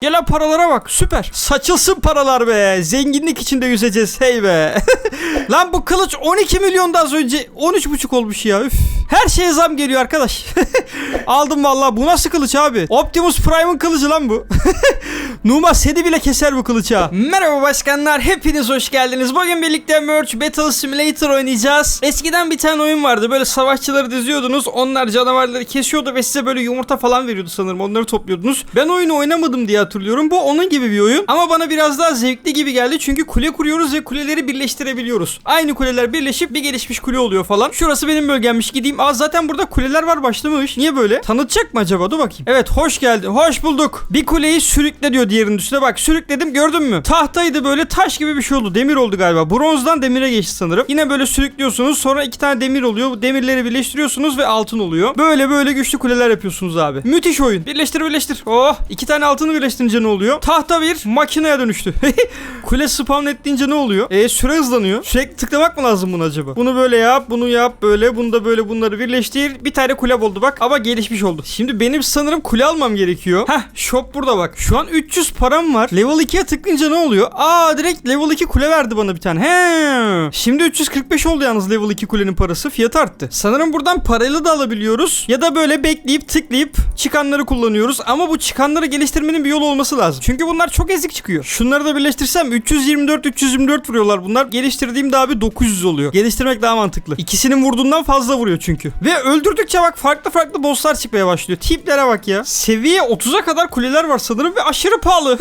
Gel lan paralara bak süper. Saçılsın paralar be. Zenginlik içinde yüzeceğiz hey be. lan bu kılıç 12 milyonda az önce 13,5 olmuş ya üf. Her şeye zam geliyor arkadaş. Aldım vallahi bu nasıl kılıç abi? Optimus Prime'ın kılıcı lan bu. Numa seni bile keser bu kılıç ha. Merhaba başkanlar hepiniz hoş geldiniz. Bugün birlikte Merge Battle Simulator oynayacağız. Eskiden bir tane oyun vardı böyle savaşçıları diziyordunuz. Onlar canavarları kesiyordu ve size böyle yumurta falan veriyordu sanırım. Onları topluyordunuz. Ben oyunu oynamadım diye hatırlıyorum. Bu onun gibi bir oyun. Ama bana biraz daha zevkli gibi geldi. Çünkü kule kuruyoruz ve kuleleri birleştirebiliyoruz. Aynı kuleler birleşip bir gelişmiş kule oluyor falan. Şurası benim bölgemmiş gideyim. Aa zaten burada kuleler var başlamış. Niye böyle? Tanıtacak mı acaba? Dur bakayım. Evet hoş geldin. Hoş bulduk. Bir kuleyi sürükle diyor diğerinin üstüne. Bak sürükledim gördün mü? Tahtaydı böyle taş gibi bir şey oldu. Demir oldu galiba. Bronzdan demire geçti sanırım. Yine böyle sürüklüyorsunuz. Sonra iki tane demir oluyor. Bu demirleri birleştiriyorsunuz ve altın oluyor. Böyle böyle güçlü kuleler yapıyorsunuz abi. Müthiş oyun. Birleştir birleştir. Oh iki tane altını birleştirince ne oluyor? Tahta bir makineye dönüştü. Kule spawn ettiğince ne oluyor? E süre hızlanıyor. Sürekli tıklamak mı lazım bunu acaba? Bunu böyle yap, bunu yap, böyle, bunu da böyle bunları birleştir. Bir tane kule oldu bak ama gelişmiş oldu. Şimdi benim sanırım kule almam gerekiyor. Heh shop burada bak. Şu an 300 param var. Level 2'ye tıklayınca ne oluyor? Aa direkt level 2 kule verdi bana bir tane. He. Şimdi 345 oldu yalnız level 2 kulenin parası. Fiyat arttı. Sanırım buradan parayla da alabiliyoruz. Ya da böyle bekleyip tıklayıp çıkanları kullanıyoruz. Ama bu çıkanları geliştirmenin bir yolu olması lazım. Çünkü bunlar çok ezik çıkıyor. Şunları da birleştirsem 324 324 vuruyorlar bunlar. Geliştirdiğimde abi 900 oluyor. Geliştirmek daha mantıklı. İkisinin vurduğundan fazla vuruyor çünkü. Ve öldürdükçe bak farklı farklı bosslar çıkmaya başlıyor. Tiplere bak ya. Seviye 30'a kadar kuleler var sanırım ve aşırı pahalı.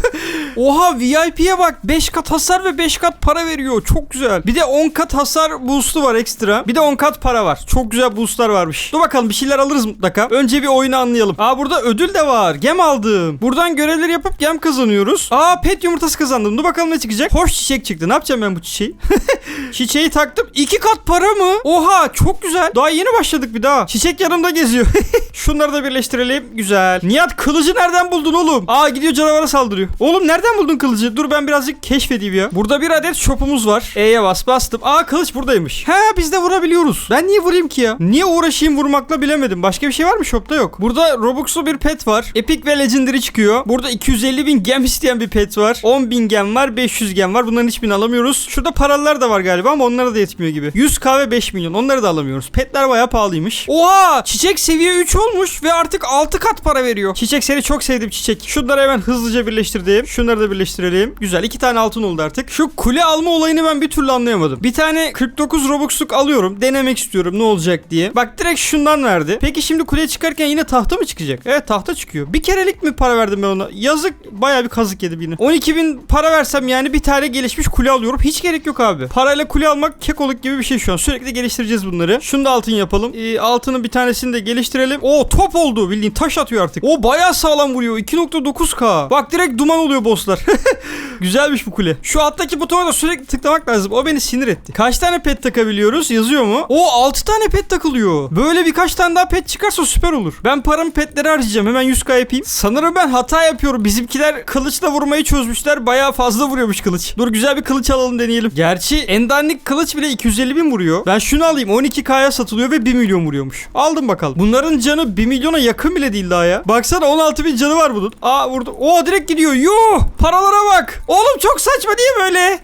Oha VIP'ye bak 5 kat hasar ve 5 kat para veriyor. Çok güzel. Bir de 10 kat hasar boost'u var ekstra. Bir de 10 kat para var. Çok güzel boost'lar varmış. Dur bakalım bir şeyler alırız mutlaka. Önce bir oyunu anlayalım. Aa burada ödül de var. Gem aldım. Buradan görevleri yapıp gem kazanıyoruz. Aa pet yumurtası kazandım. Dur bakalım ne çıkacak. Hoş çiçek çıktı. Ne yapacağım ben bu çiçeği? Çiçeği taktım. 2 kat para mı? Oha çok güzel. Daha yeni başladık bir daha. Çiçek yanımda geziyor. Şunları da birleştirelim. Güzel. Nihat kılıcı nereden buldun oğlum? Aa gidiyor canavara saldırıyor. Oğlum nereden buldun kılıcı? Dur ben birazcık keşfedeyim ya. Burada bir adet shopumuz var. E'ye bas bastım. Aa kılıç buradaymış. He biz de vurabiliyoruz. Ben niye vurayım ki ya? Niye uğraşayım vurmakla bilemedim. Başka bir şey var mı shopta yok. Burada Robux'lu bir pet var. Epic ve Legendary çıkıyor. Burada 250 bin gem isteyen bir pet var. 10 bin gem var. 500 gem var. Bunların hiçbirini alamıyoruz. Şurada paralar da var galiba ama onlara da yetmiyor gibi. 100k ve 5 milyon. Onları da alamıyoruz. Petler bayağı pahalıymış. Oha! Çiçek seviye 3 olmuş ve artık 6 kat para veriyor. Çiçek seni çok sevdim çiçek. Şunları hemen hızlıca birleştirdim. Şunları da birleştirelim. Güzel. 2 tane altın oldu artık. Şu kule alma olayını ben bir türlü anlayamadım. Bir tane 49 Robux'luk alıyorum. Denemek istiyorum ne olacak diye. Bak direkt şundan verdi. Peki şimdi kuleye çıkarken yine tahta mı çıkacak? Evet tahta çıkıyor. Bir kerelik mi para verdim ben ona? Yazık bayağı bir kazık yedim yine. 12 bin para versem yani bir tane gelişmiş kule alıyorum. Hiç gerek yok abi. Parayla kule almak kekoluk gibi bir şey şu an. Sürekli geliştireceğiz bunları. Şunu da altın yapalım. Ee, altının bir tanesini de geliştirelim. O top oldu bildiğin taş atıyor artık. O bayağı sağlam vuruyor. 2.9k. Bak direkt duman oluyor bosslar. Güzelmiş bu kule. Şu alttaki butona da sürekli tıklamak lazım. O beni sinir etti. Kaç tane pet takabiliyoruz? Yazıyor mu? O 6 tane pet takılıyor. Böyle birkaç tane daha pet çıkarsa süper olur. Ben paramı petlere harcayacağım. Hemen 100k yapayım. Sanırım ben hata yapıyorum. Bizimkiler kılıçla vurmayı çözmüşler. Bayağı fazla vuruyormuş kılıç. Dur güzel bir kılıç alalım deneyelim. Gerçi endandik kılıç bile 250 bin vuruyor. Ben şunu alayım. 12k'ya satılıyor ve 1 milyon vuruyormuş. Aldım bakalım. Bunların canı 1 milyona yakın bile değil daha ya. Baksana 16 bin canı var bunun. Aa vurdu. Oo direkt gidiyor. Yuh! Paralara bak. Oğlum çok saçma diye böyle.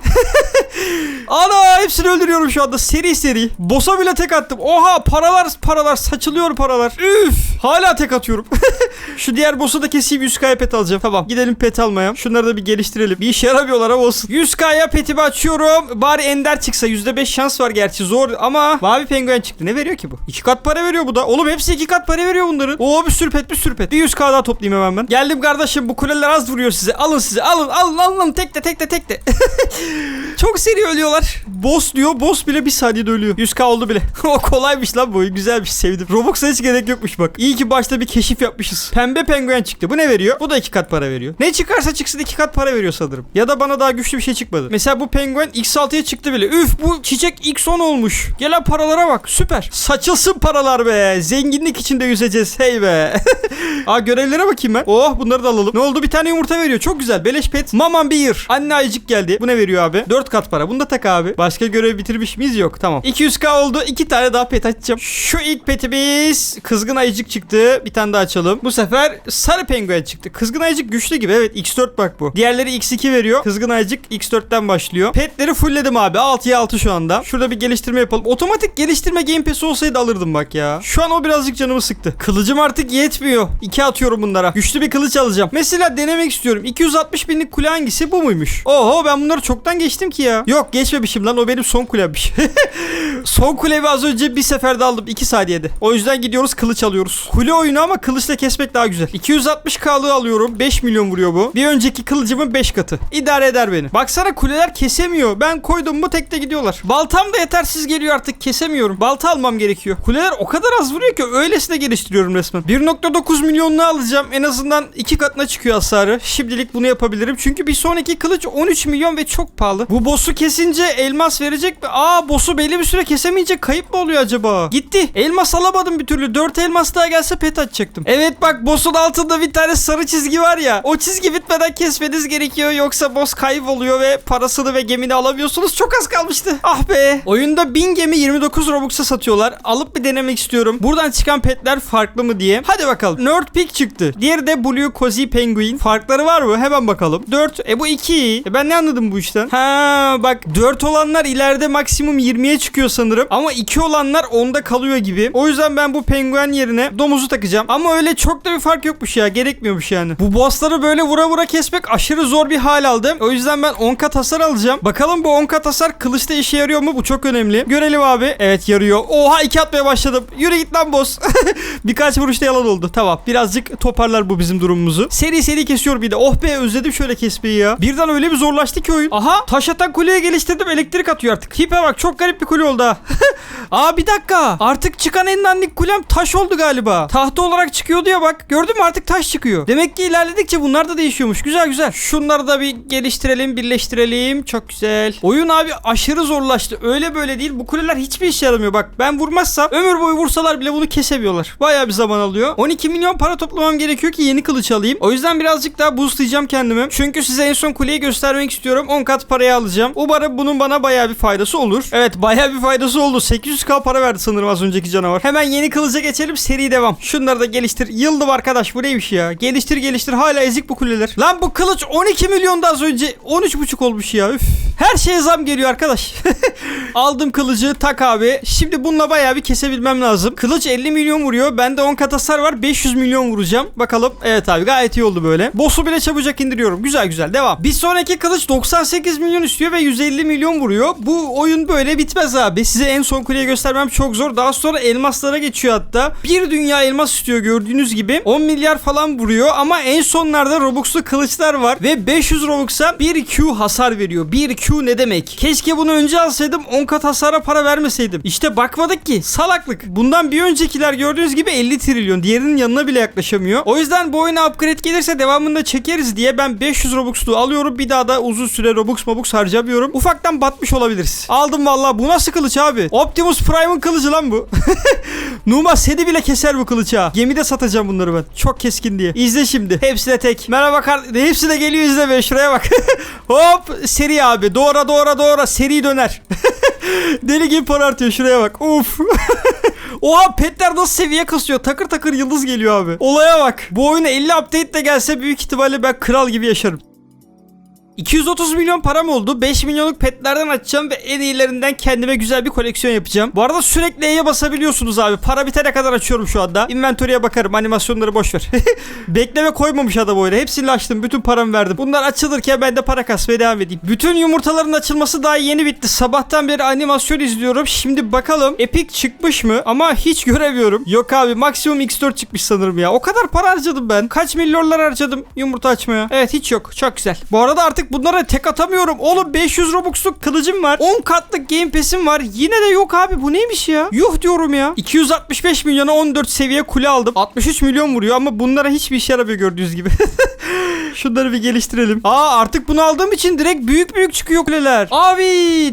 Ana hepsini öldürüyorum şu anda seri seri. Boss'a bile tek attım. Oha paralar paralar saçılıyor paralar. Üf. Hala tek atıyorum. şu diğer boss'u da keseyim 100k'ya pet alacağım. Tamam gidelim pet almaya. Şunları da bir geliştirelim. Bir işe yaramıyorlar ama olsun. 100k'ya petimi açıyorum. Bari ender çıksa %5 şans var gerçi zor ama mavi penguen çıktı. Ne veriyor ki bu? 2 kat para veriyor bu da. Oğlum hepsi 2 kat para veriyor bunların. Oo bir sürü pet bir sürü pet. Bir 100k daha toplayayım hemen ben. Geldim kardeşim bu kuleler az vuruyor size. Alın size alın alın alın tek de tek de tek de. Çok seri ölüyorlar. Boss diyor. Boss bile bir saniyede ölüyor. 100k oldu bile. o kolaymış lan bu. Güzelmiş sevdim. Robux'a hiç gerek yokmuş bak. İyi ki başta bir keşif yapmışız. Pembe penguen çıktı. Bu ne veriyor? Bu da 2 kat para veriyor. Ne çıkarsa çıksın 2 kat para veriyor sanırım. Ya da bana daha güçlü bir şey çıkmadı. Mesela bu penguen X6'ya çıktı bile. Üf bu çiçek X10 olmuş. Gelen paralara bak. Süper. Saçılsın paralar be. Zenginlik içinde yüzeceğiz. Hey be. Aa görevlere bakayım ben. Oh bunları da alalım. Ne oldu? Bir tane yumurta veriyor. Çok güzel. Beleş pet. Maman bir. Anne ayıcık geldi. Bu ne veriyor abi? 4 kat para. Bunu da tak abi. Başka görev bitirmiş miyiz? Yok. Tamam. 200k oldu. 2 tane daha pet açacağım. Şu ilk petimiz kızgın ayıcık çıktı. Bir tane daha açalım. Bu sefer sarı penguen çıktı. Kızgın ayıcık güçlü gibi. Evet X4 bak bu. Diğerleri X2 veriyor. Kızgın ayıcık X4'ten başlıyor. Petleri fullledim abi. 6'ya 6 şu anda. Şurada bir geliştirme yapalım. Otomatik geliştirme Game Pass'i olsaydı alırdım bak ya. Şu an o birazcık canımı sıktı. Kılıcım artık yetmiyor. 2 atıyorum bunlara. Güçlü bir kılıç alacağım. Mesela denemek istiyorum. 260 binlik kule hangisi? Bu muymuş? Oho ben bunları çoktan geçtim ki ya. Yok geçmemişim lan. O benim son kulemmiş. son kulevi az önce bir seferde aldım. 2 saniyede. O yüzden gidiyoruz kılıç alıyoruz. Kule oyunu ama kılıçla kesmek daha güzel. 260k'lığı alıyorum. 5 milyon vuruyor bu. Bir önceki kılıcımın 5 katı. İdare eder beni. Baksana kuleler kesemiyor. Ben koydum mu tekte gidiyorlar. Baltam da yetersiz geliyor artık. Kesemiyorum. Balta almam gerekiyor. Kuleler o kadar az vuruyor ki öylesine geliştiriyorum resmen. 1.9 milyonlu alacağım. En azından 2 katına çıkıyor hasarı. Şimdilik bunu yapabilirim. Çünkü bir sonraki kılıç 13 milyon ve çok pahalı. Bu boss'u kesince elmas verecek mi? Aa boss'u belli bir süre kesemeyince kayıp mı oluyor acaba? Gitti. Elmas alamadım bir türlü. 4 elmas daha gelse pet açacaktım. Evet bak boss'un altında bir tane sarı çizgi var ya. O çizgi bitmeden kesmeniz gerekiyor. Yoksa boss kayboluyor ve parasını ve gemini alamıyorsunuz. Çok az kalmıştı. Ah be. Oyunda 1000 gemi 29 Robux'a satıyorlar. Alıp bir denemek istiyorum. Buradan çıkan petler farklı mı diye. Hadi bakalım. Nerd Pig çıktı. Diğeri de Blue Cozy Penguin. Farkları var mı? Hemen bakalım. 4. E bu 2. E ben ne anladım bu işten? Ha bak 4 olanlar ileride maksimum 20'ye çıkıyor sanırım. Ama 2 olanlar 10'da kalıyor gibi. O yüzden ben bu penguen yerine domuzu takacağım. Ama öyle çok da bir fark yokmuş ya. Gerekmiyormuş yani. Bu bossları böyle vura vura kesmek aşırı zor bir hal aldı. O yüzden ben 10 kat hasar alacağım. Bakalım bu 10 kat hasar kılıçta işe yarıyor mu? Bu çok önemli. Görelim abi. Evet yarıyor. Oha 2 atmaya başladım. Yürü git lan boss. Birkaç vuruşta yalan oldu. Tamam. Birazcık toparlar bu bizim durumumuzu. Seri seri kesiyor bir de. Oh be özledim şöyle kesmeyi ya. Birden öyle bir zorlaştı ki oyun. Aha taş atan kuleye geliştirdim. Elektrik atıyor artık. Tipe bak çok garip bir kule oldu ha. Aa bir dakika. Artık çıkan en dandik kulem taş oldu galiba. Tahta olarak çıkıyordu ya bak. Gördün mü artık taş çıkıyor. Demek ki ilerledikçe bunlar da değişiyormuş. Güzel güzel. Şunları da bir geliştirelim, birleştirelim. Çok güzel. Oyun abi aşırı zorlaştı. Öyle böyle değil. Bu kuleler hiçbir işe yaramıyor. Bak ben vurmazsam ömür boyu vursalar bile bunu kesemiyorlar. Bayağı bir zaman alıyor. 12 milyon para toplamam gerekiyor ki yeni kılıç alayım. O yüzden birazcık daha boostlayacağım kendimi. Çünkü size en son kuleyi göstermek istiyorum. 10 kat paraya alacağım. Umarım bunun bana bayağı bir faydası olur. Evet bayağı bir faydası oldu. 800k para verdi sanırım az önceki canavar. Hemen yeni kılıca geçelim. Seri devam. Şunları da geliştir. Yıldım arkadaş bu neymiş ya. Geliştir geliştir. Hala ezik bu kuleler. Lan bu kılıç 12 milyonda az önce 13,5 olmuş ya. Üf. Her şeye zam geliyor arkadaş. Aldım kılıcı tak abi. Şimdi bununla bayağı bir kesebilmem lazım. Kılıç 50 milyon vuruyor. Bende 10 kat hasar var. 500 milyon vuracağım. Bakalım. Evet abi gayet iyi oldu böyle. Boss'u bile çabucak indiriyorum. Güzel güzel devam. Bir sonraki kılıç 98 milyon istiyor ve 150 milyon vuruyor. Bu oyun böyle bitmez abi. Size en son kuleyi göstermem çok zor. Daha sonra elmaslara geçiyor hatta. Bir dünya elmas istiyor gördüğünüz gibi. 10 milyar falan vuruyor ama en sonlarda Robux'lu kılıçlar var ve 500 Robux'a 1 Q hasar veriyor. 1 Q ne demek? Keşke bunu önce alsaydım 10 kat hasara para vermeseydim. İşte bakmadık ki. Salaklık. Bundan bir öncekiler gördüğünüz gibi 50 trilyon. Diğerinin yanına bile yaklaşamıyor. O yüzden bu oyuna upgrade gelirse devamında çekeriz diye ben 500 Robux'lu alıyorum. Bir daha da uzun süre Robux Mobux harcamıyorum. Ufaktan batmış olabiliriz. Aldım vallahi. Bu nasıl kılıç abi? Optimus Prime'ın kılıcı lan bu. Numa seni bile keser bu kılıç ha. Gemide satacağım bunları ben. Çok keskin diye. İzle şimdi. Hepsi de tek. Merhaba kar... Hepsi de geliyor izle be. Şuraya bak. Hop. Seri abi. Doğra doğra doğra. Seri döner. Deli gibi para artıyor. Şuraya bak. Uf. Oha petler nasıl seviye kasıyor. Takır takır yıldız geliyor abi. Olaya bak. Bu oyuna 50 update de gelse büyük ihtimalle ben kral gibi yaşarım. 230 milyon param oldu. 5 milyonluk petlerden açacağım ve en iyilerinden kendime güzel bir koleksiyon yapacağım. Bu arada sürekli E'ye basabiliyorsunuz abi. Para bitene kadar açıyorum şu anda. Inventory'e bakarım. Animasyonları boş ver. Bekleme koymamış adam oyuna. Hepsini açtım. Bütün paramı verdim. Bunlar açılırken ben de para kasmaya devam edeyim. Bütün yumurtaların açılması daha yeni bitti. Sabahtan beri animasyon izliyorum. Şimdi bakalım Epic çıkmış mı? Ama hiç göremiyorum. Yok abi maksimum X4 çıkmış sanırım ya. O kadar para harcadım ben. Kaç milyonlar harcadım yumurta açmaya. Evet hiç yok. Çok güzel. Bu arada artık bunlara tek atamıyorum. Oğlum 500 Robux'luk kılıcım var. 10 katlık Game Pass'im var. Yine de yok abi. Bu neymiş ya? Yuh diyorum ya. 265 milyona 14 seviye kule aldım. 63 milyon vuruyor ama bunlara hiçbir işe yaramıyor gördüğünüz gibi. Şunları bir geliştirelim. Aa artık bunu aldığım için direkt büyük büyük çıkıyor kuleler. Abi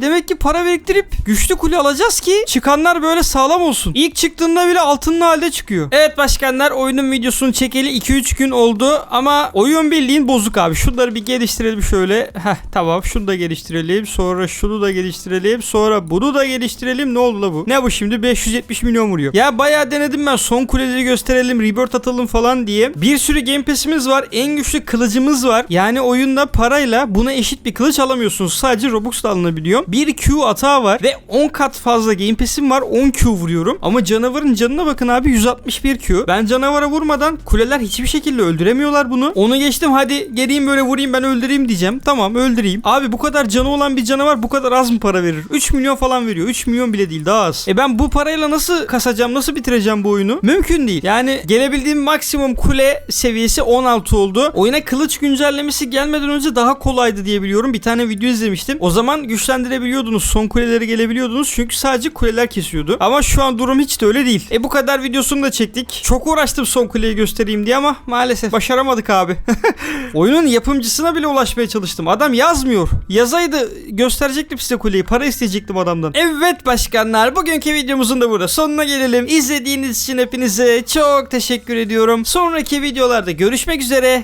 demek ki para biriktirip güçlü kule alacağız ki çıkanlar böyle sağlam olsun. İlk çıktığında bile altınlı halde çıkıyor. Evet başkanlar oyunun videosunu çekeli 2-3 gün oldu ama oyun bildiğin bozuk abi. Şunları bir geliştirelim şöyle. heh tamam şunu da geliştirelim. Sonra şunu da geliştirelim. Sonra bunu da geliştirelim. Ne oldu la bu? Ne bu şimdi? 570 milyon vuruyor. Ya bayağı denedim ben. Son kuleleri gösterelim. Rebirth atalım falan diye. Bir sürü game pass'imiz var. En güçlü kılıcımız var. Yani oyunda parayla buna eşit bir kılıç alamıyorsunuz. Sadece Robux'la alınabiliyor. Bir Q atağı var ve 10 kat fazla game pass'im var. 10 Q vuruyorum. Ama canavarın canına bakın abi 161 Q. Ben canavara vurmadan kuleler hiçbir şekilde öldüremiyorlar bunu. Onu geçtim hadi geleyim böyle vurayım ben öldüreyim diyeceğim. Tamam öldüreyim. Abi bu kadar canı olan bir canavar bu kadar az mı para verir? 3 milyon falan veriyor. 3 milyon bile değil daha az. E ben bu parayla nasıl kasacağım? Nasıl bitireceğim bu oyunu? Mümkün değil. Yani gelebildiğim maksimum kule seviyesi 16 oldu. Oyuna kılıç güncellemesi gelmeden önce daha kolaydı diye biliyorum. Bir tane video izlemiştim. O zaman güçlendirebiliyordunuz. Son kulelere gelebiliyordunuz. Çünkü sadece kuleler kesiyordu. Ama şu an durum hiç de öyle değil. E bu kadar videosunu da çektik. Çok uğraştım son kuleyi göstereyim diye ama maalesef başaramadık abi. Oyunun yapımcısına bile ulaşmaya çalıştım. Adam yazmıyor. Yazaydı gösterecektim size kuleyi. Para isteyecektim adamdan. Evet başkanlar bugünkü videomuzun da burada sonuna gelelim. İzlediğiniz için hepinize çok teşekkür ediyorum. Sonraki videolarda görüşmek üzere.